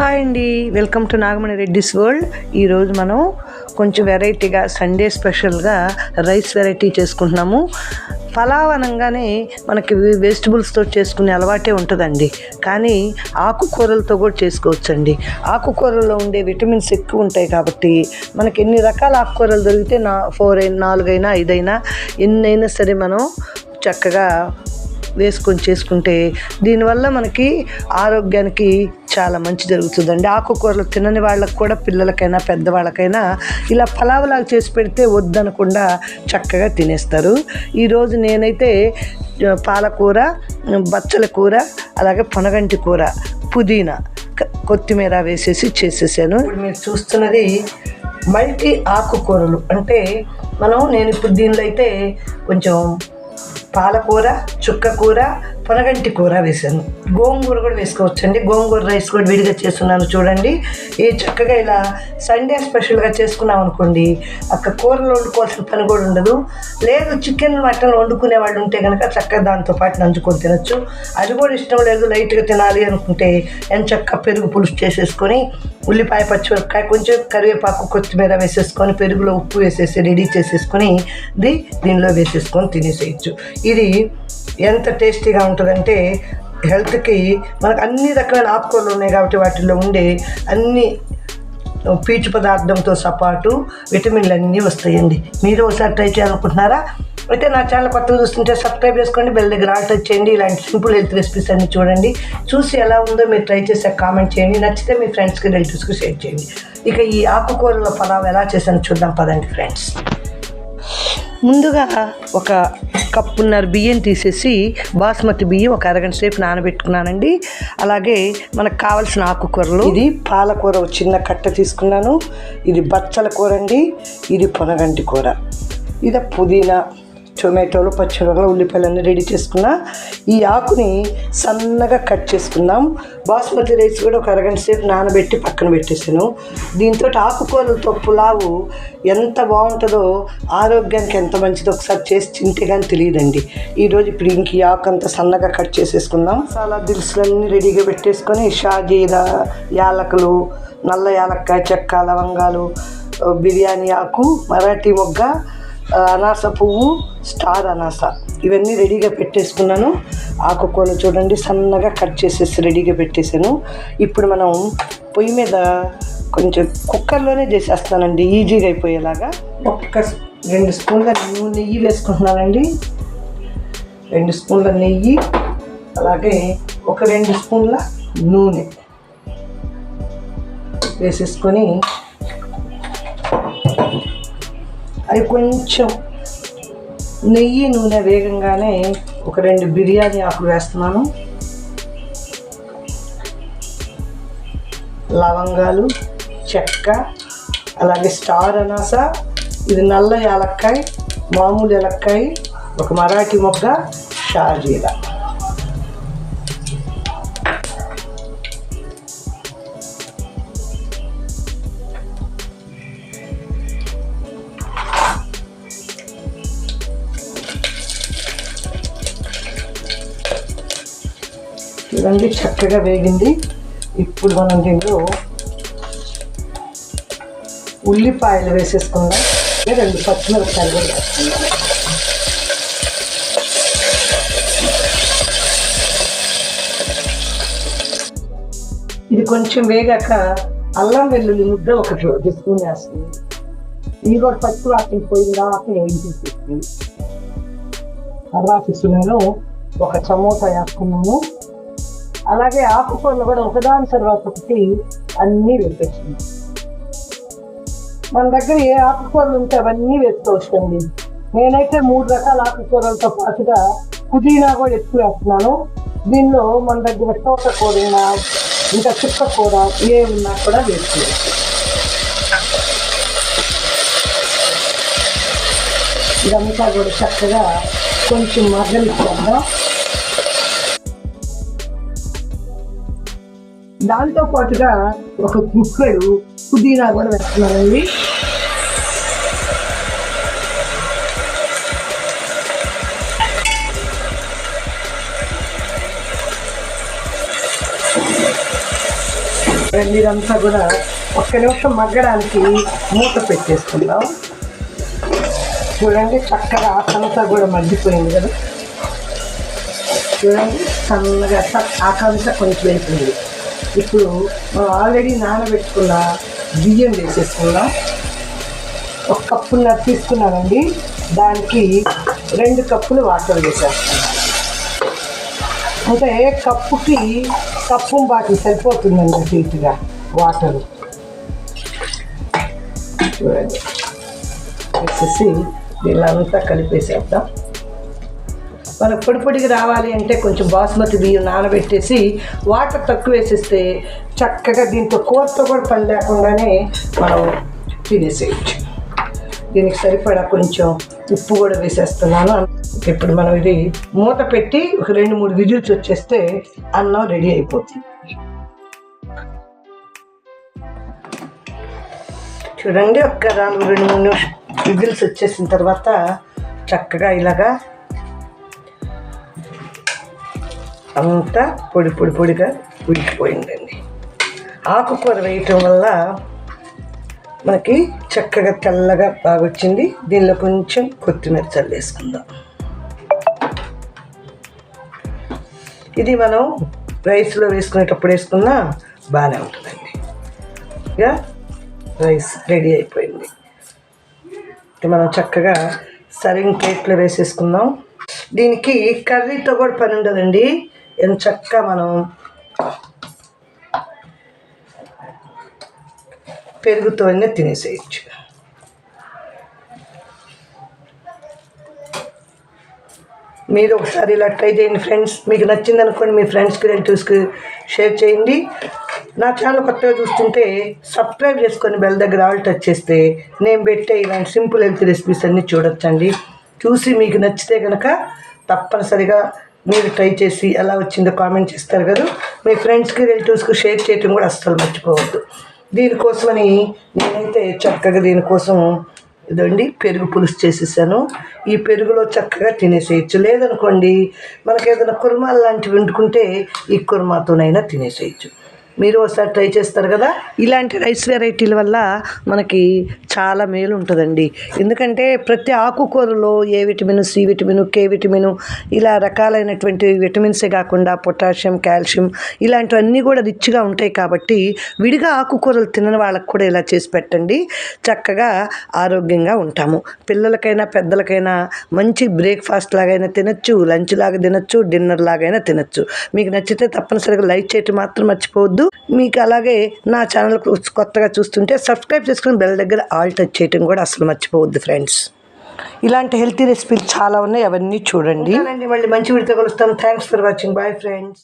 Hi అండి. Welcome to Nagamani Reddy's world. ఈరోజు మనం కొంచెం వెరైటీగా సండే స్పెషల్గా రైస్ వెరైటీ చేసుకుంటున్నాము. పలావ్ అనగానే మనకి వెజిటబుల్స్తో చేసుకునే అలవాటే ఉంటుందండి. కానీ ఆకుకూరలతో కూడా చేసుకోవచ్చండి. ఆకుకూరల్లో ఉండే విటమిన్స్ ఎక్కువ ఉంటాయి కాబట్టి మనకి ఎన్ని రకాల ఆకుకూరలు దొరికితే నా ఫోర్ అయినా నాలుగైనా ఐదైనా ఎన్నైనా సరే మనం చక్కగా వేసుకొని చేసుకుంటే దీనివల్ల మనకి ఆరోగ్యానికి చాలా మంచి జరుగుతుందండి. ఆకుకూరలు తినని వాళ్ళకు కూడా పిల్లలకైనా పెద్దవాళ్ళకైనా ఇలా పలావులాగా చేసి పెడితే వద్దనకుండా చక్కగా తినేస్తారు. ఈరోజు నేనైతే పాలకూర బచ్చల కూర అలాగే పొనగంటి కూర పుదీనా కొత్తిమీర వేసేసి చేసేసాను. మీరు చూస్తున్నది మల్టీ ఆకుకూరలు. అంటే మనం నేను ఇప్పుడు దీనిలో అయితే కొంచెం పాలకూర చుక్కకూర పొనగంటి కూర వేసాను గోంగూర కూడా వేసుకోవచ్చండి. గోంగూర రైస్ కూడా విడిగా చేస్తున్నాను చూడండి. ఈ చక్కగా ఇలా సండే స్పెషల్గా చేసుకున్నాం అనుకోండి అక్కడ కూరలు వండుకోవాల్సిన పని కూడా ఉండదు. లేదు చికెన్ మటన్ వండుకునే వాళ్ళు ఉంటే కనుక చక్కగా దాంతో పాటు నంచుకొని తినచ్చు. అది కూడా ఇష్టం లేదు లైట్గా తినాలి అనుకుంటే నేను చక్క పెరుగు పులుసు చేసేసుకొని ఉల్లిపాయ పచ్చిమిరపకాయ కొంచెం కరివేపాకు కొత్తిమీర వేసేసుకొని పెరుగులో ఉప్పు వేసేసి రెడీ చేసేసుకొని ఇది దీనిలో వేసేసుకొని తినేసేయచ్చు. ఇది ఎంత టేస్టీగా ఉంటుంది ఉంటుందంటే హెల్త్కి మనకు అన్ని రకాల ఆకుకూరలు ఉన్నాయి కాబట్టి వాటిల్లో ఉండే అన్ని పీచు పదార్థంతో సపాటు విటమిన్లు అన్నీ వస్తాయండి. మీరు ఒకసారి ట్రై చేయాలనుకుంటున్నారా? అయితే నా ఛానల్ కొత్తగా చూస్తుంటే సబ్స్క్రైబ్ చేసుకోండి బెల్ దగ్గర ఆల్ టచ్ చేయండి. ఇలాంటి సింపుల్ హెల్త్ రెసిపీస్ అన్ని చూడండి. చూసి ఎలా ఉందో మీరు ట్రై చేసాక కామెంట్ చేయండి. నచ్చితే మీ ఫ్రెండ్స్కి రిలేటివ్స్కి షేర్ చేయండి. ఇక ఈ ఆకుకూరల పలావ్ ఎలా చేశానో చూద్దాం పదండి ఫ్రెండ్స్. ముందుగా ఒక కప్పున్నర బియ్యం తీసేసి బాస్మతి బియ్యం ఒక అరగంట సేపు నానబెట్టుకున్నానండి. అలాగే మనకు కావాల్సిన ఆకుకూరలు. ఇది పాలకూర ఒక చిన్న కట్ట తీసుకున్నాను. ఇది బచ్చల కూర అండి. ఇది పొనగంటి కూర. ఇది పుదీనా టొమాటోలు పచ్చిమిరపకాయలు ఉల్లిపాయలన్నీ రెడీ చేసుకున్న ఈ ఆకుని సన్నగా కట్ చేసుకుందాం. బాస్మతి రైస్ కూడా ఒక అరగంట సేపు నానబెట్టి పక్కన పెట్టేసాను. దీంతో ఆకుకూరలతో పులావు ఎంత బాగుంటుందో ఆరోగ్యానికి ఎంత మంచిదో ఒకసారి చేసి తింటే కానీ తెలియదండి. ఈరోజు ఇప్పుడు ఇంక ఈ ఆకు అంతా సన్నగా కట్ చేసేసుకుందాం. మసాలా దినుసులన్నీ రెడీగా పెట్టేసుకొని షాజీర యాలకులు నల్ల యాలక్కాయ చెక్క లవంగాలు బిర్యానీ ఆకు మరాఠీ మొగ్గ అనాస పువ్వు స్టార్ అనాస. ఇవన్నీ రెడీగా పెట్టేసుకున్నాను. ఆకుకూరలు చూడండి సన్నగా కట్ చేసేసి రెడీగా పెట్టేశాను. ఇప్పుడు మనం పొయ్యి మీద కొంచెం కుక్కర్లోనే చేసేస్తానండి ఈజీగా అయిపోయేలాగా. ఒక్క రెండు స్పూన్ల నెయ్యి వేసుకుంటున్నానండి. రెండు స్పూన్ల నెయ్యి అలాగే ఒక రెండు స్పూన్ల నూనె వేసేసుకొని అది కొంచెం నెయ్యి నూనె వేగంగానే ఒక రెండు బిర్యానీ ఆకులు వేస్తున్నాను. లవంగాలు చెక్క అలాగే స్టార్ అనాస ఇది నల్ల యాలక్కాయ మామూలు యాలక్కాయ ఒక మరాఠీ మొగ్గ షాజీరా. చూడండి చక్కగా వేగింది. ఇప్పుడు మనం దీనిలో ఉల్లిపాయలు వేసేసుకుందాం. రెండు పచ్చిమిరపకాయలు కూడా వేసుకుందాం ఇది కొంచెం వేగాక అల్లం వెల్లుల్లి ముద్ద ఒకటి ఒక స్పూన్ వేస్తుంది. ఇది కూడా పచ్చి వాటిని పోయిందా దాకా వేయించేసేస్తుంది తర్వాత నేను ఒక చమోటా వేసుకున్నాము అలాగే ఆకుకూరలు కూడా ఒకదాని తర్వాత ఒకటి అన్నీ వేసేస్తున్నాం మన దగ్గర ఏ ఆకుకూరలు ఉంటే అవన్నీ వేసుకోవచ్చండి. నేనైతే మూడు రకాల ఆకుకూరలతో పాటుగా పుదీనా కూడా ఎక్కువ వేస్తున్నాను. దీనిలో మన దగ్గర తోటకూర ఉన్నా ఇంకా చుక్కకూర ఏ ఉన్నా కూడా వేసుకోవచ్చు. ఇదంతా కూడా చక్కగా కొంచెం మగ్గనిచ్చేద్దాం. దాంతో పాటుగా ఒక గుక్కడు పుదీనా కూడా వేస్తున్నానండి నీరంతా కూడా ఒక్క నిమిషం మగ్గడానికి మూత పెట్టేసుకుందాం. చూడండి చక్కగా ఆకంతా కూడా మగ్గిపోయింది కదా. చూడండి సన్నగా ఆకంతా కొంచెం వెళ్తుంది ఇప్పుడు మనం ఆల్రెడీ నానబెట్టుకున్న బియ్యం వేసేసుకుందాం. ఒక కప్పున్నర తీసుకున్నానండి. దానికి రెండు కప్పులు వాటర్ వేసేస్తాం అంటే కప్పుకి కప్పు బాటిల్ సరిపోతుందండి హీట్గా వాటర్? చూడండి వేసేసి దీనిలంతా కలిపేసేద్దాం. మనకు పొడి పొడిగా రావాలి అంటే కొంచెం బాస్మతి బియ్యం నానబెట్టేసి వాటర్ తక్కువ వేసేస్తే చక్కగా దీంతో కూరతో కూడా పని లేకుండానే మనం తినేసేయచ్చు. దీనికి సరిపడా కొంచెం ఉప్పు కూడా వేసేస్తున్నాను. ఇప్పుడు మనం ఇది మూత పెట్టి ఒక రెండు మూడు విజిల్స్ వచ్చేస్తే అన్నం రెడీ అయిపోతుంది. చూడండి ఒక్క రెండు మూడు విజిల్స్ వచ్చేసిన తర్వాత చక్కగా ఇలాగా అంతా పొడి పొడి పొడిగా ఉడికిపోయిందండి. ఆకుకూర వేయటం వల్ల మనకి చక్కగా తెల్లగా బాగా వచ్చింది దీనిలో కొంచెం కొత్తిమీర చల్లేసుకుందాం. ఇది మనం రైస్లో వేసుకునేటప్పుడు వేసుకున్నా బాగానే ఉంటుందండి. ఇక రైస్ రెడీ అయిపోయింది. ఇది మనం చక్కగా సరింగ్ ప్లేట్లో వేసేసుకుందాం. దీనికి కర్రీతో కూడా పని ఉండదండి. ఎంచక్క మనం పెరుగుతోనే తినేసేయచ్చు. మీరు ఒకసారి ఇలా ట్రై చేయండి ఫ్రెండ్స్. మీకు నచ్చింది అనుకోండి మీ ఫ్రెండ్స్కి రిలేటివ్స్కి షేర్ చేయండి. నా ఛానల్ కొత్తగా చూస్తుంటే సబ్స్క్రైబ్ చేసుకొని బెల్ దగ్గర ఆల్ టచ్ చేస్తే నేను పెట్టే ఇలాంటి సింపుల్ హెల్త్ రెసిపీస్ అన్నీ చూడొచ్చండి. చూసి మీకు నచ్చితే కనుక తప్పనిసరిగా మీరు ట్రై చేసి ఎలా వచ్చిందో కామెంట్ చేస్తారు కదా. మీ ఫ్రెండ్స్కి రిలేటివ్స్కి షేర్ చేయటం కూడా అస్సలు మర్చిపోవద్దు. దీనికోసమని నేనైతే చక్కగా దీనికోసం ఇదండి పెరుగు పులుసు చేసేసాను. ఈ పెరుగులో చక్కగా తినేసేయచ్చు. లేదనుకోండి మనకి ఏదైనా కుర్మాలు లాంటివి వండుకుంటే ఈ కుర్మాతోనైనా తినేసేయచ్చు. మీరు ఒకసారి ట్రై చేస్తారు కదా? ఇలాంటి రైస్ వెరైటీల వల్ల మనకి చాలా మేలు ఉంటుందండి. ఎందుకంటే ప్రతి ఆకుకూరలో A vitamin C vitamin K vitamin ఇలా రకాలైనటువంటి విటమిన్సే కాకుండా పొటాషియం కాల్షియం ఇలాంటివన్నీ కూడా రిచ్గా ఉంటాయి కాబట్టి విడిగా ఆకుకూరలు తినని వాళ్ళకు కూడా ఇలా చేసి పెట్టండి. చక్కగా ఆరోగ్యంగా ఉంటాము. పిల్లలకైనా పెద్దలకైనా మంచి బ్రేక్ఫాస్ట్ లాగైనా తినచ్చు లంచ్ లాగా తినచ్చు డిన్నర్ లాగైనా తినచ్చు. మీకు నచ్చితే తప్పనిసరిగా లైక్ చేయటం మాత్రం మర్చిపోవద్దు మీకు అలాగే నా ఛానల్ కొత్తగా చూస్తుంటే సబ్స్క్రైబ్ చేసుకుని బెల్ దగ్గర ఆల్ టచ్ చేయటం కూడా అసలు మర్చిపోవద్దు ఫ్రెండ్స్ ఇలాంటి హెల్తీ రెసిపీలు చాలా ఉన్నాయి అవన్నీ చూడండి. మళ్ళీ మంచి విడితో కలుస్తాను thanks for watching bye friends